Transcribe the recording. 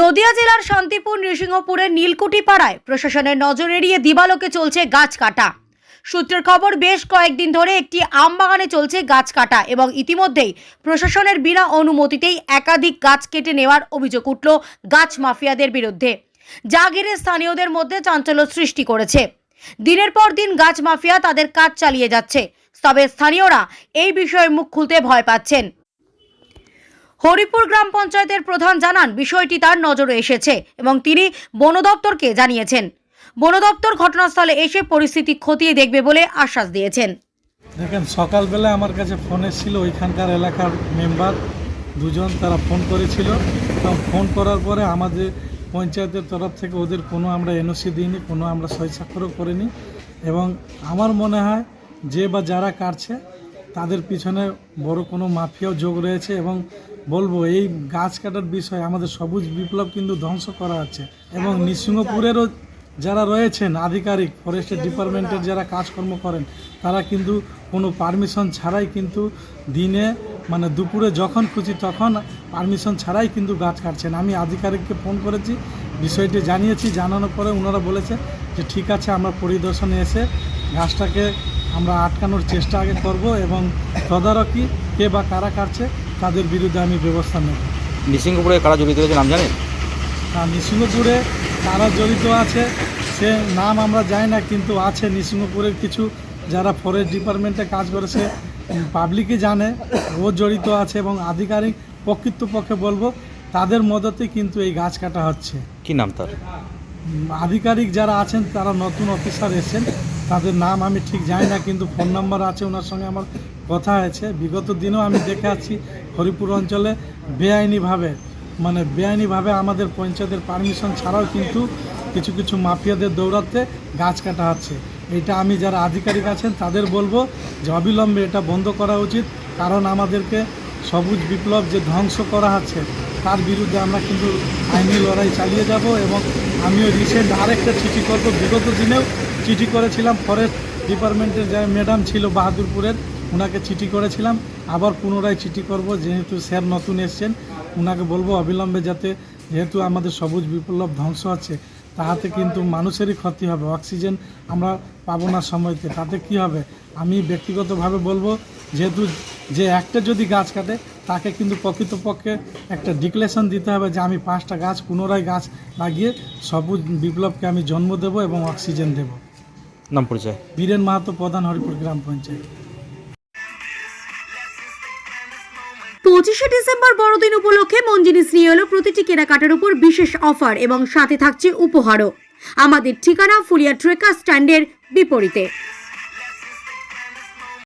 নদিয়া জেলার শান্তিপুর, নৃসিংহপুরের নীলকুঠি পাড়ায় প্রশাসনের নজর এড়িয়ে দিবালোকে চলছে গাছ কাটা। সূত্রের খবর, বেশ কয়েকদিন ধরে একটি আম বাগানে চলছে গাছ কাটা এবং ইতিমধ্যেই প্রশাসনের বিনা অনুমতিতেই একাধিক গাছ কেটে নেওয়ার অভিযোগ উঠল গাছ মাফিয়াদের বিরুদ্ধে। যা ঘিরে স্থানীয়দের মধ্যে চাঞ্চল্য সৃষ্টি করেছে। দিনের পর দিন গাছ মাফিয়া তাদের কাজ চালিয়ে যাচ্ছে, তবে স্থানীয়রা এই বিষয়ে মুখ খুলতে ভয় পাচ্ছেন। হরিপুর গ্রাম পঞ্চায়েতের প্রধান জানান, বিষয়টি তার নজরে এসেছে এবং তিনি বন দপ্তরকে জানিয়েছেন। বন দপ্তর ঘটনাস্থলে এসে পরিস্থিতি খতিয়ে দেখবে বলে আশ্বাস দিয়েছেন। দেখেন সকালবেলা আমার কাছে ফোন এসেছিল, ওইখানকার এলাকার মেম্বার দুজন, তারা ফোন করেছিল। ফোন করার পরে আমাদের পঞ্চায়েতের তরফ থেকে ওদের কোনো আমরা এনওসি দিইনি, কোনো আমরা সই স্বাক্ষরও করিনি। এবং আমার মনে হয় যে বা যারা কাটছে তাদের পিছনে বড় কোনো মাফিয়াও যোগ রয়েছে এবং বলব এই গাছ কাটার বিষয়ে আমাদের সবুজ বিপ্লব কিন্তু ধ্বংস করা হচ্ছে এবং নৃসিংহপুরেরও যারা রয়েছেন আধিকারিক, ফরেস্টের ডিপার্টমেন্টের যারা কাজকর্ম করেন, তারা কিন্তু কোনো পারমিশন ছাড়াই কিন্তু দিনে মানে দুপুরে যখন খুশি তখন পারমিশন ছাড়াই কিন্তু গাছ কাটছেন। আমি আধিকারিককে ফোন করেছি, বিষয়টি জানিয়েছি, জানানোর পরে ওনারা বলেছে যে, ঠিক আছে, আমরা পরিদর্শনে এসে গাছটাকে আমরা আটকানোর চেষ্টা আগে করব এবং তদারকি কে বা কারা কাটছে তাদের বিরুদ্ধে আমি ব্যবস্থা নেব। নিসিংহপুরে কারা জড়িত রয়েছে নাম জানেন? আর নৃসিংহপুরে কারা জড়িত আছে সে নাম আমরা জানি না কিন্তু আছে নৃসিংহপুরের কিছু যারা ফরেস্ট ডিপার্টমেন্টে কাজ করে সে পাবলিকই জানে। ও জড়িত আছে এবং আধিকারিক প্রকৃতপক্ষে বলব তাদের মদতে কিন্তু এই গাছ কাটা হচ্ছে। কি নাম তার? আধিকারিক যারা আছেন তারা নতুন অফিসার এসেছেন। তাদের নাম আমি ঠিক জানি না, কিন্তু ফোন নাম্বার আছে, ওনার সঙ্গে আমার কথা হয়েছে বিগত দিনেও আমি দেখে আছি হরিপুর অঞ্চলে বেআইনিভাবে মানে বেআইনিভাবে আমাদের পঞ্চায়েতের পারমিশন ছাড়াও কিন্তু কিছু কিছু মাফিয়াদের দৌড়াতে গাছ কাটা হচ্ছে। এটা আমি যারা আধিকারিক আছেন, তাদের বলব যে অবিলম্বে এটা বন্ধ করা উচিত, কারণ আমাদেরকে সবুজ বিপ্লব যে ধ্বংস করা হচ্ছে, তার বিরুদ্ধে আমরা কিন্তু আইনি লড়াই চালিয়ে যাব এবং আমিও রিসেন্ট আরেকটা চিঠি করব। বিগত দিনেও চিঠি করেছিলাম ফরেস্ট ডিপার্টমেন্টের যে ম্যাডাম ছিল বাহাদুরপুরের ওনাকে চিঠি করেছিলাম। আবার পুনরায় চিঠি করব, যেহেতু স্যার নতুন এসছেন ওনাকে বলব অবিলম্বে যাতে যেহেতু আমাদের সবুজ বিপ্লব ধ্বংস আছে তাহাতে কিন্তু মানুষেরই ক্ষতি হবে, অক্সিজেন আমরা পাবো না সময়তে, তাতে কি হবে? আমি ব্যক্তিগতভাবে বলব, যেহেতু যে একটা যদি গাছ কাটে, তাকে কিন্তু প্রকৃতপক্ষে একটা ডিক্লেশন দিতে হবে যে আমি পাঁচটা গাছ, পুনরায় গাছ লাগিয়ে সবুজ বিপ্লবকে আমি জন্ম দেব এবং অক্সিজেন দেব। নাম পরিচয়। বীরেন মাহাতো প্রধান হরিপুর গ্রাম পঞ্চায়েত। পঁচিশে ডিসেম্বর বড়দিন উপলক্ষে মন জিনিস নিয়ে এলো প্রতিটি কেনাকাটার উপর বিশেষ অফার এবং সাথে থাকছে উপহারও। আমাদের ঠিকানা ফুলিয়া ট্রেকার স্ট্যান্ডের বিপরীতে।